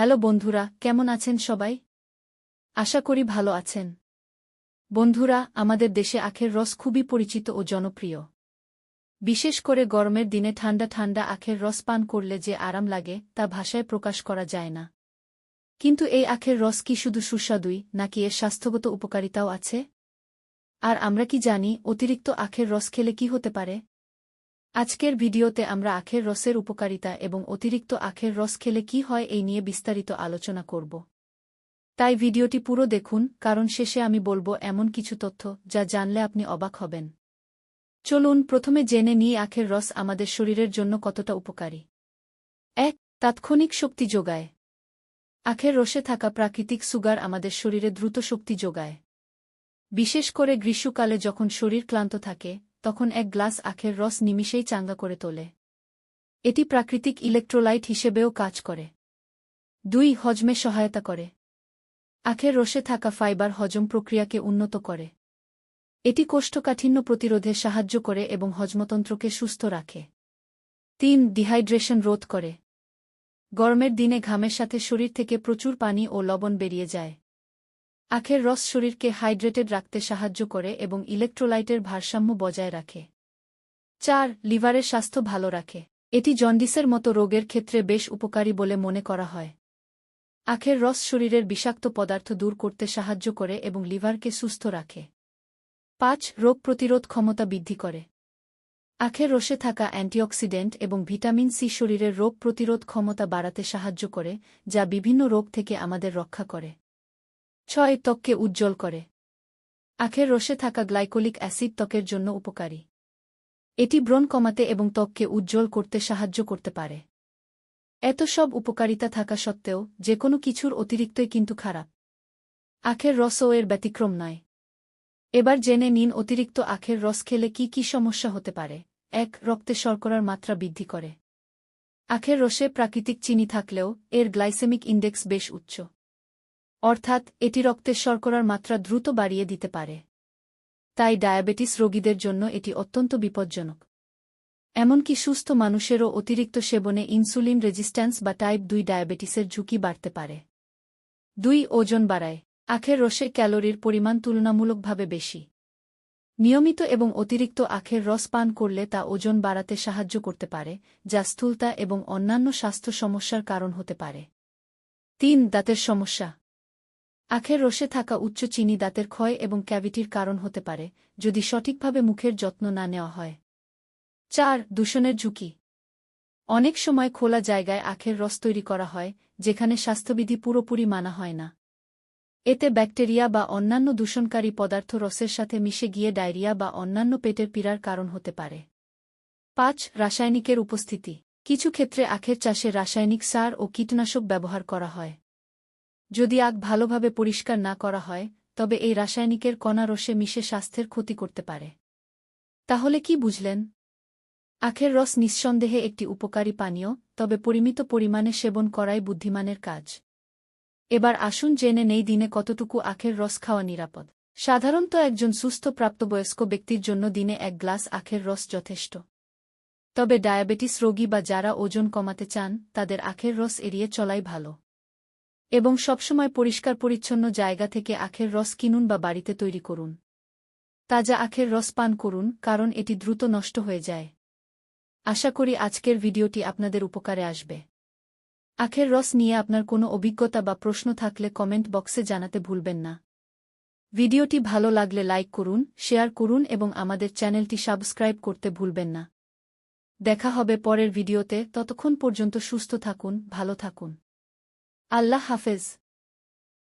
Hello বন্ধুরা, কেমন আছেন সবাই? আশা করি ভালো আছেন। বন্ধুরা, আমাদের দেশে আখের রস খুবই পরিচিত ও জনপ্রিয়। বিশেষ করে গরমের দিনে ঠান্ডা ঠান্ডা আখের রস পান করলে যে আরাম লাগে, তা ভাষায় প্রকাশ করা যায় না। কিন্তু এই আখের রস কি শুধু সুস্বাদুই, নাকি এর স্বাস্থ্যগত উপকারিতাও আছে? আর আমরা কি জানি, অতিরিক্ত আখের রস খেলে কি হতে পারে? আজকের ভিডিওতে আমরা আখের রসের উপকারিতা এবং অতিরিক্ত আখের রস খেলে কি হয় এই নিয়ে বিস্তারিত আলোচনা করব। তাই ভিডিওটি পুরো দেখুন, কারণ শেষে আমি বলব এমন কিছু তথ্য যা জানলে আপনি অবাক হবেন। চলুন প্রথমে জেনে নিই আখের রস আমাদের শরীরের জন্য কতটা উপকারী। এক, তাৎক্ষণিক শক্তি যোগায়। আখের রসে থাকা প্রাকৃতিক সুগার আমাদের শরীরে দ্রুত শক্তি যোগায়। বিশেষ করে গ্রীষ্মকালে যখন শরীর ক্লান্ত থাকে তখন এক গ্লাস আখের রস নিমিষেই চাঙ্গা করে তোলে। এটি প্রাকৃতিক ইলেকট্রোলাইট হিসেবেও কাজ করে। দুই, হজমে সহায়তা করে। আখের রসে থাকা ফাইবার হজম প্রক্রিয়াকে উন্নত করে। এটি কোষ্ঠকাঠিন্য প্রতিরোধে সাহায্য করে এবং হজমতন্ত্রকে সুস্থ রাখে। তিন, ডিহাইড্রেশন রোধ করে। গরমের দিনে ঘামের সাথে শরীর থেকে প্রচুর পানি ও লবণ বেরিয়ে যায়। আখের রস শরীরকে হাইড্রেটেড রাখতে সাহায্য করে এবং ইলেকট্রোলাইটের ভারসাম্য বজায় রাখে। চার, লিভারের স্বাস্থ্য ভালো রাখে। এটি জন্ডিসের মতো রোগের ক্ষেত্রে বেশ উপকারী বলে মনে করা হয়। আখের রস শরীরের বিষাক্ত পদার্থ দূর করতে সাহায্য করে এবং লিভারকে সুস্থ রাখে। পাঁচ, রোগ প্রতিরোধ ক্ষমতা বৃদ্ধি করে। আখের রসে থাকা অ্যান্টিঅক্সিডেন্ট এবং ভিটামিন সি শরীরের রোগ প্রতিরোধ ক্ষমতা বাড়াতে সাহায্য করে, যা বিভিন্ন রোগ থেকে আমাদের রক্ষা করে। ছয় ত্বককে উজ্জ্বল করে। আখের রসে থাকা গ্লাইকোলিক অ্যাসিড ত্বকের জন্য উপকারী। এটি ব্রণ কমাতে এবং ত্বককে উজ্জ্বল করতে সাহায্য করতে পারে। এত সব উপকারিতা থাকা সত্ত্বেও যে কোনো কিছুর অতিরিক্তই কিন্তু খারাপ। আখের রসও এর ব্যতিক্রম নয়। এবার জেনে নিন অতিরিক্ত আখের রস খেলে কি কি সমস্যা হতে পারে। এক, রক্তে শর্করার মাত্রা বৃদ্ধি করে। আখের রসে প্রাকৃতিক চিনি থাকলেও এর গ্লাইসেমিক ইন্ডেক্স বেশ উচ্চ। অর্থাৎ এটি রক্তের শর্করার মাত্রা দ্রুত বাড়িয়ে দিতে পারে। তাই ডায়াবেটিস রোগীদের জন্য এটি অত্যন্ত বিপজ্জনক। এমনকি সুস্থ মানুষেরও অতিরিক্ত সেবনে ইনসুলিন রেজিস্ট্যান্স বা টাইপ দুই ডায়াবেটিসের ঝুঁকি বাড়তে পারে। দুই, ওজন বাড়ায়। আখের রসে ক্যালোরির পরিমাণ তুলনামূলকভাবে বেশি। নিয়মিত এবং অতিরিক্ত আখের রস পান করলে তা ওজন বাড়াতে সাহায্য করতে পারে, যা স্থূলতা এবং অন্যান্য স্বাস্থ্য সমস্যার কারণ হতে পারে। তিন, দাঁতের সমস্যা। আখের রসে থাকা উচ্চ চিনি দাঁতের ক্ষয় এবং ক্যাভিটির কারণ হতে পারে, যদি সঠিকভাবে মুখের যত্ন না নেওয়া হয়। চার, দূষণের ঝুঁকি। অনেক সময় খোলা জায়গায় আখের রস তৈরি করা হয়, যেখানে স্বাস্থ্যবিধি পুরোপুরি মানা হয় না। এতে ব্যাকটেরিয়া বা অন্যান্য দূষণকারী পদার্থ রসের সাথে মিশে গিয়ে ডায়রিয়া বা অন্যান্য পেটের পীড়ার কারণ হতে পারে। পাঁচ, রাসায়নিকের উপস্থিতি। কিছু ক্ষেত্রে আখের চাষে রাসায়নিক সার ও কীটনাশক ব্যবহার করা হয়। যদি আগ ভালোভাবে পরিষ্কার না করা হয়, তবে এই রাসায়নিকের কণা রসে মিশে স্বাস্থ্যের ক্ষতি করতে পারে। তাহলে কি বুঝলেন? আখের রস নিঃসন্দেহে একটি উপকারী পানীয়, তবে পরিমিত পরিমাণে সেবন করাই বুদ্ধিমানের কাজ। এবার আসুন জেনে নেই দিনে কতটুকু আখের রস খাওয়া নিরাপদ। সাধারণত একজন সুস্থ প্রাপ্তবয়স্ক ব্যক্তির জন্য দিনে এক গ্লাস আখের রস যথেষ্ট। তবে ডায়াবেটিস রোগী বা যারা ওজন কমাতে চান, তাদের আখের রস এড়িয়ে চলাই ভালো। এবং সবসময় পরিষ্কার পরিচ্ছন্ন জায়গা থেকে আখের রস কিনুন বা বাড়িতে তৈরি করুন। তাজা আখের রস পান করুন, কারণ এটি দ্রুত নষ্ট হয়ে যায়। আশা করি আজকের ভিডিওটি আপনাদের উপকারে আসবে। আখের রস নিয়ে আপনার কোনো অভিজ্ঞতা বা প্রশ্ন থাকলে কমেন্ট বক্সে জানাতে ভুলবেন না। ভিডিওটি ভালো লাগলে লাইক করুন, শেয়ার করুন এবং আমাদের চ্যানেলটি সাবস্ক্রাইব করতে ভুলবেন না। দেখা হবে পরের ভিডিওতে, ততক্ষণ পর্যন্ত সুস্থ থাকুন, ভালো থাকুন। আল্লাহ হাফেজ।